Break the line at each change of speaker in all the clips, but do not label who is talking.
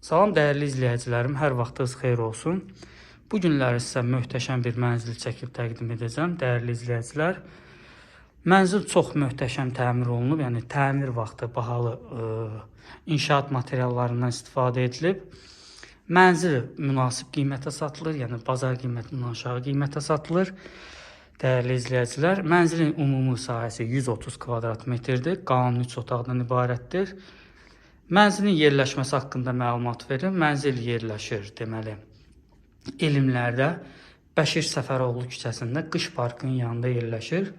Salam dəyərli izləyicilərim, hər vaxtınız xeyir olsun. Bu günləri sizə möhtəşəm bir mənzil çəkib təqdim edəcəm, dəyərli izləyicilər. Mənzil çox möhtəşəm təmir olunub, yəni təmir vaxtı bahalı ə, inşaat materiallarından istifadə edilib. Mənzil münasib qiymətə satılır, yəni bazar qiymətindən aşağı qiymətə satılır. Dəyərli izləyicilər, mənzilin ümumi sahəsi 130 kvadrat metrdir, qanuni 3 otaqdan ibarətdir. Mənzilin yerləşməsi haqqında məlumat verim. Mənzil yerləşir deməli Elmlərdə Bəşir Səfəroğlu küçəsində Qış Parkının yanında yerləşir.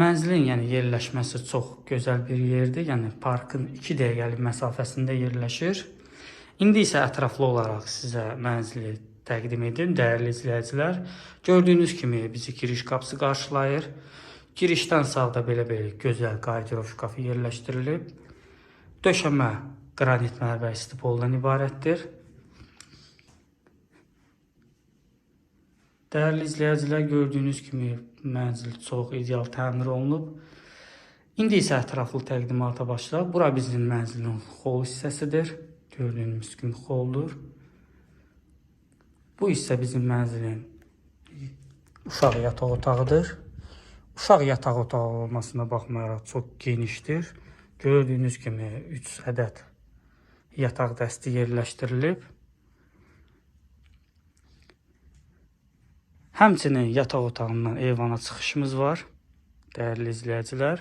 Mənzilin yəni yerləşməsi çox gözəl bir yerdir. Yəni parkın 2 dəqiqəlik məsafəsində yerləşir. İndi isə ətraflı olaraq sizə mənzili təqdim edim, dəyərli izləyicilər. Gördüyünüz kimi bizi giriş qapısı qarşılayır. Girişdən sağda belə-belə gözəl qardirob şkafı yerləşdirilib. Döşəmə qranit mərmər stipoldan ibarətdir. Dəyərli izləyicilər, gördüyünüz kimi mənzil çox ideal təmir olunub. İndi isə ətraflı təqdimata başlayaq. Bura bizim mənzilin xol hissəsidir. Gördüyünüz kimi xoldur. Bu hissə bizim mənzilin uşaq yataq otağıdır. Uşaq yataq otağı olmasına baxmayaraq çox genişdir. Gördüyünüz kimi 3 ədəd yataq dəsti yerləşdirilib. Həmçinin yataq otağından eyvana çıxışımız var. Dəyərli izləyicilər.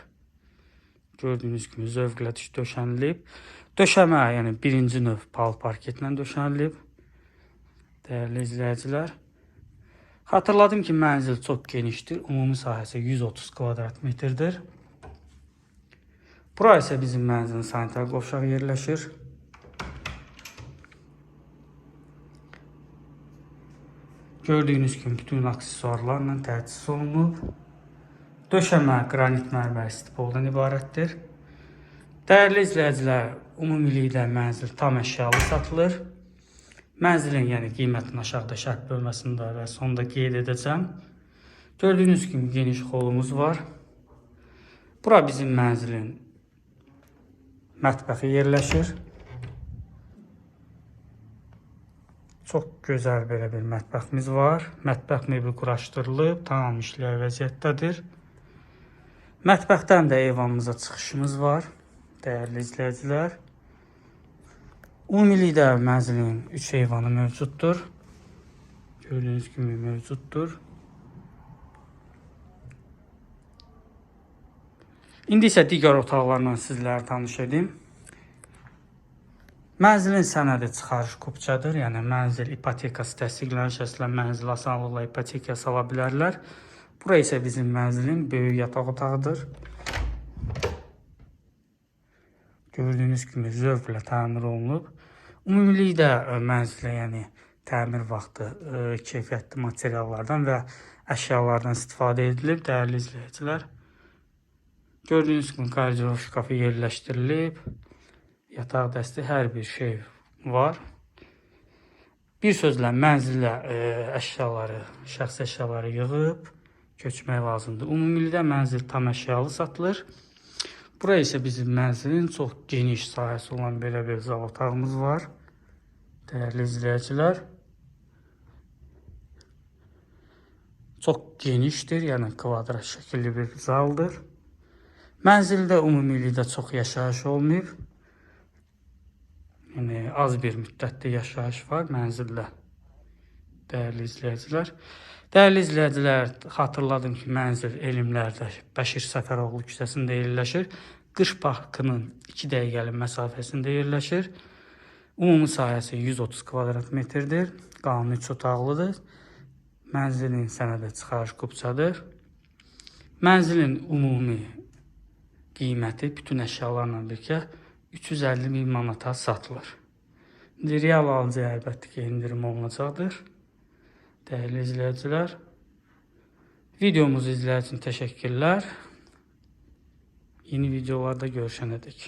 Gördüyünüz kimi zövqlə döşənilib. Döşəmə, yəni birinci növ pal parketlə döşənilib. Dəyərli izləyicilər. Xatırladım ki, mənzil çox genişdir. Ümumi sahəsi 130 kvadrat metrdir. Bura isə bizim mənzilin sanitar qovşağı yerləşir. Gördüyünüz kimi bütün aksesuarlarla təchiz olunub. Döşəmə qranit mərmər stipoldan ibarətdir. Dəyərli izləyicilər, ümumilikdə mənzil tam əşyalı satılır. Mənzilin yəni qiymətini aşağıda şərt bölməsində və sonda qeyd edəcəm. Gördüyünüz kimi geniş xolumuz var. Bura bizim mənzilin mətbəxi yerləşir. Çox gözəl belə bir mətbəximiz var. Mətbəx mebeli quraşdırılıb, tamam işləyər vəziyyətdədir. Mətbəxdən də eyvanımıza çıxışımız var. Dəyərli izləyicilər. Ümumilikdə mənzilin 3 eyvanı mövcuddur. Gördüyünüz kimi mövcuddur. İndi isə digər otaqlarla sizlərə tanış edim. Mənzilin sənədi çıxarış kupçadır. Yəni mənzil ipotekası təsdiqlənən şəxslər mənzil asanlıqla ipotekaya sala bilərlər. Bura isə bizim mənzilin böyük yataq otağıdır. Gördüyünüz kimi zövqlə təmir olunub. Ümumilikdə ə, mənzilə, yəni təmir vaxtı ə, keyfiyyətli materiallardan və əşyalardan istifadə edilib, dəyərli izləyicilər. Gördüyünüz kimi qardirob şkafı yerləşdirilib. Yataq dəsti hər bir şey var. Bir sözlə mənzilə ə, əşyaları, şəxsi əşyaları yığıb köçmək lazımdır. Ümumilikdə mənzil tam əşyalı satılır. Bura isə bizim mənzilin çox geniş sahəsi olan belə bir zal otağımız var. Dəyərli izləyicilər. Çox genişdir, yəni kvadrat şəkilli bir zaldır. Mənzildə ümumilikdə çox yaşayış olmayıb. Yəni az bir müddətdə yaşayış var mənzildə. Dəyərli izləyicilər. Dəyərli izləyicilər, xatırladım ki, mənzil elmlərdə Bəşir Səfəroğlu küçəsində yerləşir. Qış parkının 2 dəqiqəlik məsafəsində yerləşir. Ümumi sahəsi 130 kvadrat metrdir. Qanuni 3 otaqlıdır. Mənzilin sənədə çıxarış kupçadır. Mənzilin ümumi qiyməti bütün əşyalarla birgə 350 min manata satılır. İndi real alıcıya əlbəttə ki, indirim olunacaqdır. Dəyərli izləyicilər, videomuzu izlədiyiniz üçün təşəkkürlər. Yeni videolarda görüşənədək.